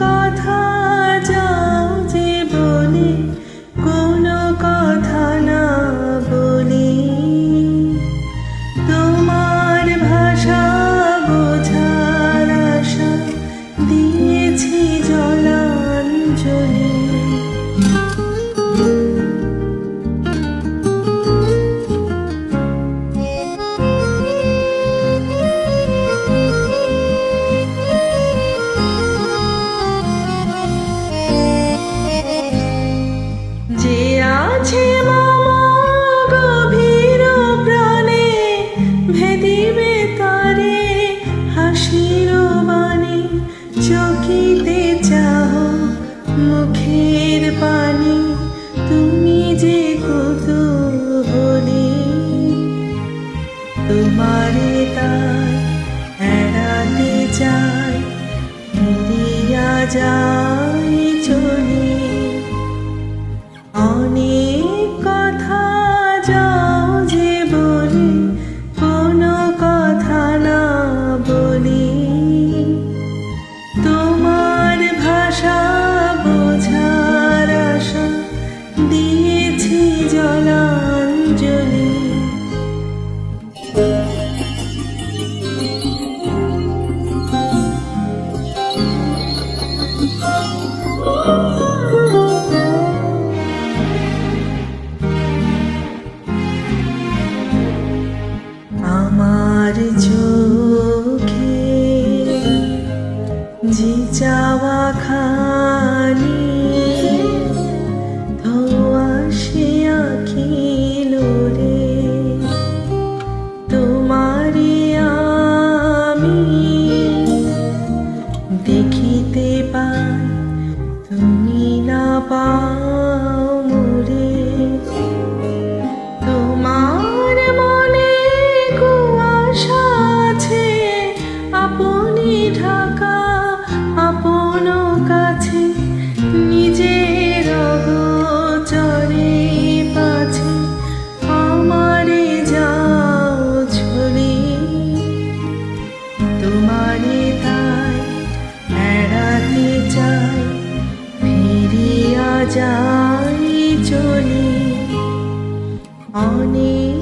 কাঁধা যাই চলে অনেক কথা যাও যে বলে, কোনো কথা না বলি। তোমার ভাষা বোঝার আশা দিয়েছি জলাঞ্জলি to যাই চলি অনেক